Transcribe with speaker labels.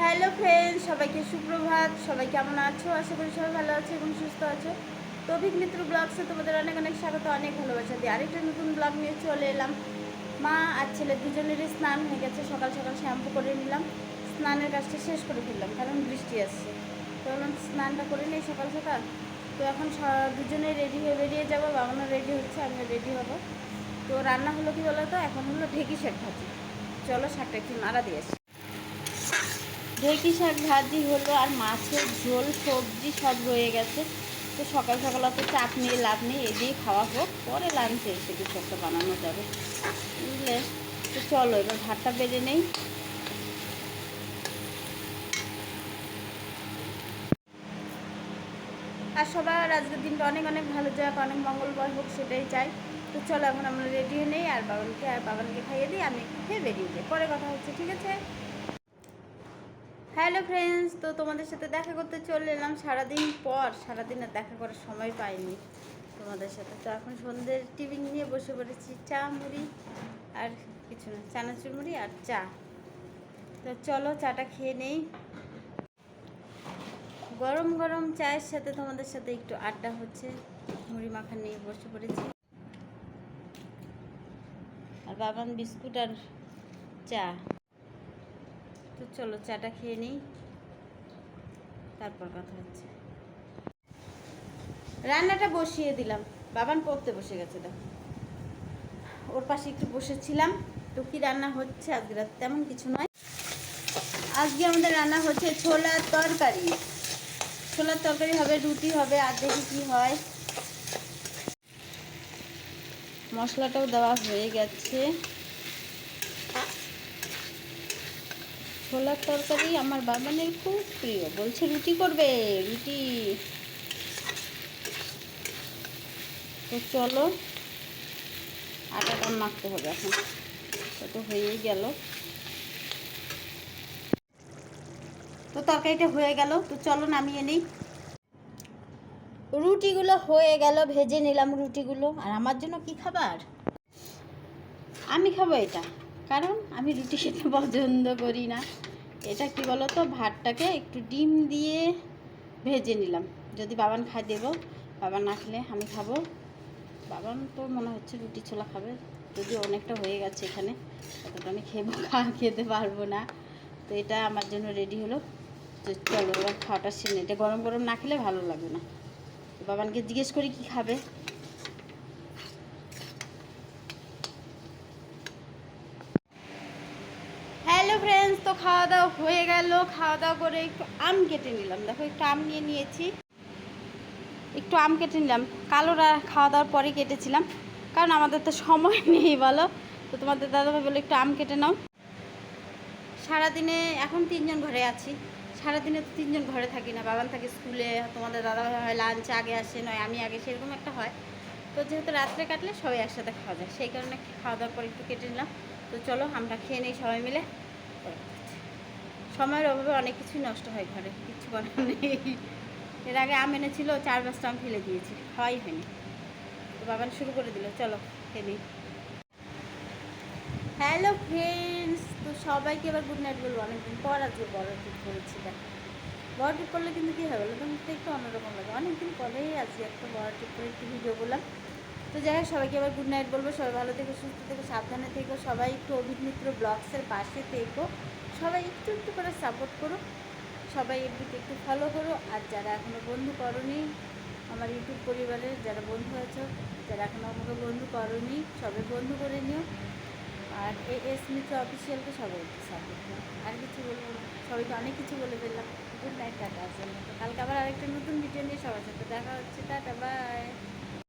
Speaker 1: Hello friend সবাইকে সুপ্রভাত। সবাই কেমন আছো? আশা করি সবাই ভালো আছো এবং সুস্থ আছো। তভিক মিত্র ব্লগসে তোমাদের অনেক অনেক স্বাগত, অনেক ভালোবাসা দিয়ে আরেকটা নতুন ব্লগ নিয়ে চলে এলাম। মা আর ছেলে দুজনেরই স্নান হয়ে গেছে, সকাল সকাল শ্যাম্পু করে নিলাম। স্নানের কাজটা শেষ করে ফেললাম, কারণ বৃষ্টি আসছে। তো বললাম, স্নানটা করে নিই সকাল সকাল? তো এখন দুজনেই রেডি হয়ে বেরিয়ে যাব বাবানও রেডি হচ্ছে, আমিও রেডি হব। তো রান্না হলো কি বলো তো এখন হলো ঢেকি শাক ভাজি। চলো শাকটা একটু নাড়া দিয়ে ঢেকি শাক ভাজি হলো আর মাছের ঝোল, সবজি সব রয়ে গেছে। তো সকাল সকাল অত চাপ নিয়ে লাভ নেই এই দিয়ে খাওয়া হোক, পরে লাঞ্চে এসে কিছু একটা বানানো যাবে। বুঝলে? তো চলো, এবার ভাতটা বেড়ে নেই। আর সবার আজকের দিনটা অনেক অনেক ভালো যাক, অনেক মঙ্গলবার হোক, সেটাই চাই। তো চলো, এখন আমরা রেডি নেই, আর বাবানকে আর বাবানকে খাইয়ে দিই, আমি খেয়ে বেরিয়ে যাই। পরে কথা হচ্ছে, ঠিক আছে? হ্যালো ফ্রেন্ডস, তো তোমাদের সাথে দেখা করতে চলে এলাম সারাদিন পর। সারাদিন আর দেখা করার সময় পাইনি তোমাদের সাথে। তো এখন সন্ধ্যের টিফিন নিয়ে বসে পড়েছি, চা, মুড়ি আর কিছু না, চানাচুর মুড়ি আর চা। তো চলো চাটা খেয়ে নেই। গরম গরম চায়ের সাথে তোমাদের সাথে একটু আড্ডা হচ্ছে, মুড়ি মাখা নিয়ে বসে পড়েছি। আর বাবান বিস্কুট আর চা। তো চলো চাটা খেয়ে নিই। তারপর কথা হচ্ছে। রান্নাটা বসিয়ে দিলাম। বাবান পড়তে বসে গেছে, দেখো। ওর পাশে একটু বসেছিলাম। তো কি রান্না হচ্ছে, আজকে রাত তেমন কিছু নয়। আজকে আমাদের রান্না হচ্ছে ছোলার তরকারি। ছোলার তরকারি হবে, রুটি হবে, আর দেখি কি হয়। মশলাটাও দেওয়া হয়ে গেছে। ছোলার তরকারি আমার বাবানের খুব প্রিয়। বলছে, রুটি করবে? রুটি। তো চলো, আটাটা মাখতে হবে এখন। তো হয়েই গেল। তো তরকারিটা হয়ে গেল। তো চলো, নামিয়ে নিই। রুটিগুলো হয়ে গেল, ভেজে নিলাম রুটিগুলো। আর আমার জন্য কি খাবার? আমি খাব এটা। কারণ আমি রুটি খেতে পছন্দ করি না। এটা কি বলো তো ভাতটাকে একটু ডিম দিয়ে ভেজে নিলাম। যদি বাবান খাই দেবো। বাবা না খেলে আমি খাব। বাবান তো মনে হচ্ছে রুটি ছোলা খাবে। যদি অনেকটা হয়ে গেছে এখানে। অতটা আমি খেবো খা খেতে পারব না। তো এটা আমার জন্য রেডি হলো। তো চলো, এবার খাওয়াটা সেরে এটা গরম গরম না খেলে ভালো লাগবে না। বাবানকে জিজ্ঞেস করি কি খাবে হ্যালো ফ্রেন্ডস তো খাওয়া দাওয়া হয়ে গেল খাওয়া দাওয়া করে একটু আম কেটে নিলাম। দেখো, একটু আম নিয়ে নিয়েছি। একটু আম কেটে নিলাম। কালোরা খাওয়া দাওয়ার পরে কেটেছিলাম। কারণ আমাদের তো সময় নেই, বলো? তো তোমাদের দাদাভাই বলে একটু আম কেটে নাও। সারাদিনে, এখন তিনজন ঘরে আছি। সারাদিনে তো তিনজন ঘরে থাকি না। বাবান থাকে স্কুলে, তোমাদের দাদাভাই হয় লাঞ্চ আগে আসে, নয় আমি আগে, সেরকম একটা হয়। তো যেহেতু রাত্রে কাটলে সবাই একসাথে খাওয়া যায়। সেই কারণে খাওয়া দাওয়ার পর একটু কেটে নিলাম। তো চলো আমরা খেয়ে নিই সবাই মিলে। সময়ের অভাবে অনেক কিছুই নষ্ট হয় ঘরে কিছু করার নেই। এর আগে আম এনেছিল, চার পাঁচটা আম ফেলে দিয়েছি, খাওয়াই হয়নি। তো বাবান শুরু করে দিল, চলো নিই। হ্যালো ফ্রেন্ডস, তো সবাইকে এবার গুড নাইট বলব। অনেকদিন পর আজকে বড় ট্রিপ করেছি, দেখ। বড় ট্রিপ করলে কিন্তু কী হবে বলো? তো একটু অন্যরকম লাগে। অনেকদিন পরেই আজকে একটা বড় ট্রিপ করে একটু ভিডিও করলাম। তো যাই হোক, সবাইকে আবার গুড নাইট বলব। সবাই ভালো থেকো, সুস্থ থেকো, সাবধানে থেকো। সবাই একটু অভিমিত্র ব্লগসের পাশে থেকো। সবাই একটু একটু করে সাপোর্ট করো। সবাই একটু একটু ফলো করো। আর যারা এখনও বন্ধু করনি, আমার ইউটিউব পরিবারের যারা বন্ধু আছো, যারা এখনও আমাকে বন্ধু করনি, সবাই বন্ধু করে নিও। আর এই এস মিত্র অফিসিয়ালকে সবাই একটু সাপোর্ট করো। আর কিছু বলব না। সবাইকে অনেক কিছু বলে ফেললাম। Good night tata. আসলে কালকে আবার আরেকটা নতুন ভিডিও নিয়ে সবার সাথে দেখা হচ্ছে। Tata bye